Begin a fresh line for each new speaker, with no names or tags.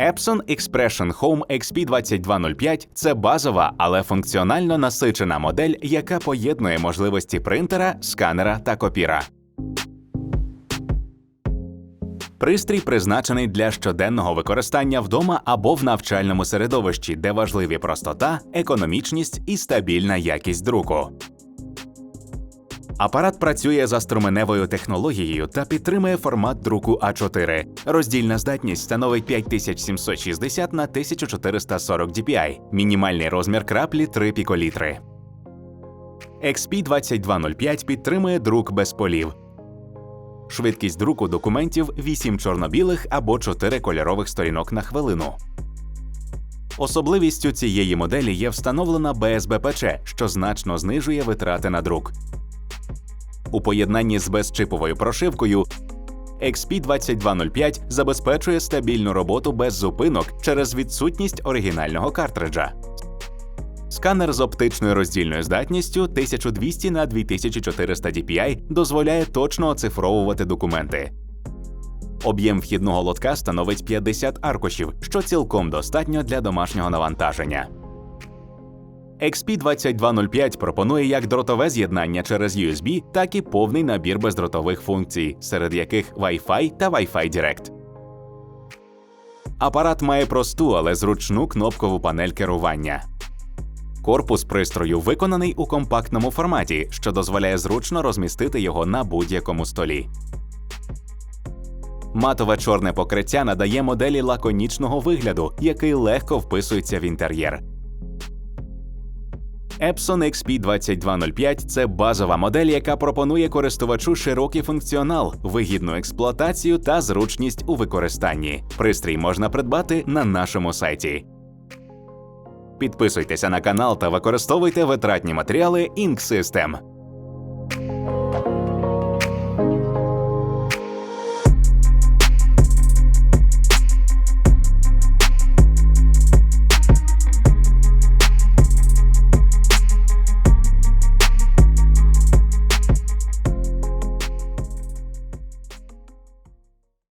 Epson Expression Home XP2205 – це базова, але функціонально насичена модель, яка поєднує можливості принтера, сканера та копіра. Пристрій призначений для щоденного використання вдома або в навчальному середовищі, де важливі простота, економічність і стабільна якість друку. Апарат працює за струменевою технологією та підтримує формат друку А4. Роздільна здатність становить 5760 на 1440 dpi. Мінімальний розмір краплі 3 піколітри. XP2205 підтримує друк без полів. Швидкість друку документів 8 чорно-білих або 4 кольорових сторінок на хвилину. Особливістю цієї моделі є встановлена БСБПЧ, що значно знижує витрати на друк. У поєднанні з безчиповою прошивкою XP2205 забезпечує стабільну роботу без зупинок через відсутність оригінального картриджа. Сканер з оптичною роздільною здатністю 1200 на 2400 dpi дозволяє точно оцифровувати документи. Об'єм вхідного лотка становить 50 аркушів, що цілком достатньо для домашнього навантаження. XP2205 пропонує як дротове з'єднання через USB, так і повний набір бездротових функцій, серед яких Wi-Fi та Wi-Fi Direct. Апарат має просту, але зручну кнопкову панель керування. Корпус пристрою виконаний у компактному форматі, що дозволяє зручно розмістити його на будь-якому столі. Матове чорне покриття надає моделі лаконічного вигляду, який легко вписується в інтер'єр. Epson XP2205 – це базова модель, яка пропонує користувачу широкий функціонал, вигідну експлуатацію та зручність у використанні. Пристрій можна придбати на нашому сайті. Підписуйтеся на канал та використовуйте витратні матеріали Ink System.